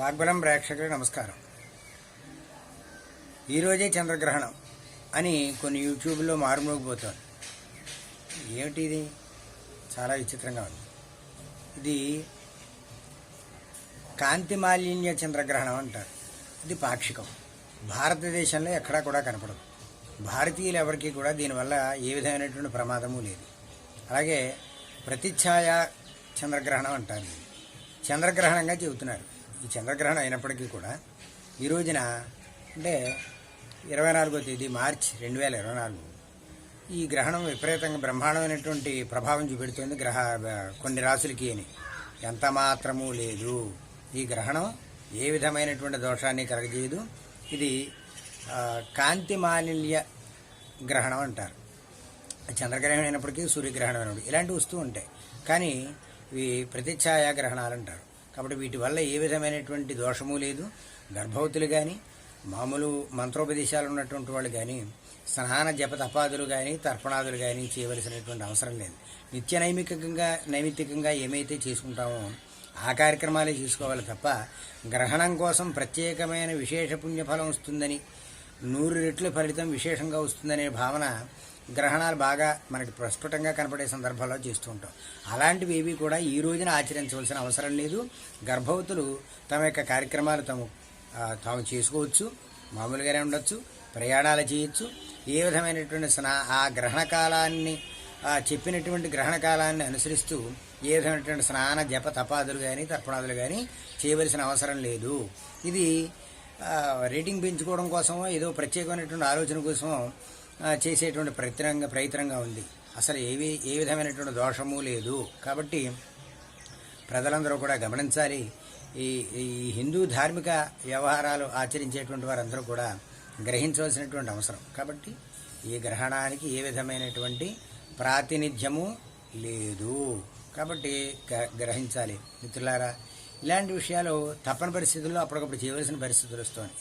వాగ్బలం ప్రేక్షకులకు నమస్కారం. ఈరోజే చంద్రగ్రహణం అని కొన్ని యూట్యూబ్లో మారుమోగిపోతోంది ఏమిటి ఇది చాలా విచిత్రంగా ఉంది. ఇది కాంతి మాలిన్య చంద్రగ్రహణం అంటారు. ఇది పాక్షికం. భారతదేశంలో ఎక్కడా కూడా కనపడదు. భారతీయులు ఎవరికి కూడా దీనివల్ల ఏ విధమైనటువంటి ప్రమాదము లేదు. అలాగే ప్రతిఛాయ చంద్రగ్రహణం అంటారు. చంద్రగ్రహణంగా చెబుతున్నారు. ఈ చంద్రగ్రహణం అయినప్పటికీ కూడా ఈ రోజున అంటే ఇరవై నాలుగో తేదీ మార్చ్ రెండు వేల ఇరవై నాలుగు ఈ గ్రహణం విపరీతంగా బ్రహ్మాండమైనటువంటి ప్రభావం చూపెడుతుంది గ్రహ కొన్ని రాశులకి అని. ఎంత మాత్రమూ లేదు. ఈ గ్రహణం ఏ విధమైనటువంటి దోషాన్ని కలగజేయదు. ఇది కాంతి మాలిన్య గ్రహణం అంటారు. చంద్రగ్రహణం అయినప్పటికీ సూర్యగ్రహణం అయినప్పుడు ఇలాంటివి వస్తూ ఉంటాయి. కానీ ఇవి ప్రతిఛాయా గ్రహణాలు అంటారు. కాబట్టి వీటి వల్ల ఏ విధమైనటువంటి దోషము లేదు. గర్భవతులు కానీ మామూలు మంత్రోపదేశాలు ఉన్నటువంటి వాళ్ళు కానీ స్నాన జప తపాదులు కానీ తర్పణాదులు కానీ చేయవలసినటువంటి అవసరం లేదు. నిత్య నైమికంగా నైమిత్తికంగా ఏమైతే చేసుకుంటామో ఆ కార్యక్రమాలే చేసుకోవాలి తప్ప గ్రహణం కోసం ప్రత్యేకమైన విశేష పుణ్యఫలం వస్తుందని నూరు రెట్ల ఫలితం విశేషంగా వస్తుందనే భావన గ్రహణాలు బాగా మనకి ప్రస్ఫుటంగా కనపడే సందర్భాల్లో చేస్తూ ఉంటాం. అలాంటివి ఏవి కూడా ఈ రోజున ఆచరించవలసిన అవసరం లేదు. గర్భవతులు తమ యొక్క కార్యక్రమాలు తాము తాము చేసుకోవచ్చు మామూలుగానే ఉండొచ్చు ప్రయాణాలు చేయొచ్చు. ఏ విధమైనటువంటి స్నా ఆ గ్రహణ కాలాన్ని చెప్పినటువంటి గ్రహణ కాలాన్ని అనుసరిస్తూ ఏ విధమైనటువంటి స్నాన జప తపాదులు కానీ తర్పణాదులు కానీ చేయవలసిన అవసరం లేదు. ఇది రేటింగ్ పెంచుకోవడం కోసమో ఏదో ప్రత్యేకమైనటువంటి ఆలోచన కోసమో చేసేటువంటి ప్రయత్నంగా ప్రయత్నంగా ఉంది. అసలు ఏవి ఏ విధమైనటువంటి దోషము లేదు. కాబట్టి ప్రజలందరూ కూడా గమనించాలి. ఈ ఈ హిందూ ధార్మిక వ్యవహారాలు ఆచరించేటువంటి వారందరూ కూడా గ్రహించవలసినటువంటి అవసరం. కాబట్టి ఈ గ్రహణానికి ఏ విధమైనటువంటి ప్రాతినిధ్యము లేదు. కాబట్టి గ- గ్రహించాలి. మిత్రులారా ఇలాంటి విషయాలు తప్పని పరిస్థితుల్లో అప్పటికప్పుడు చేయవలసిన పరిస్థితులు వస్తాయి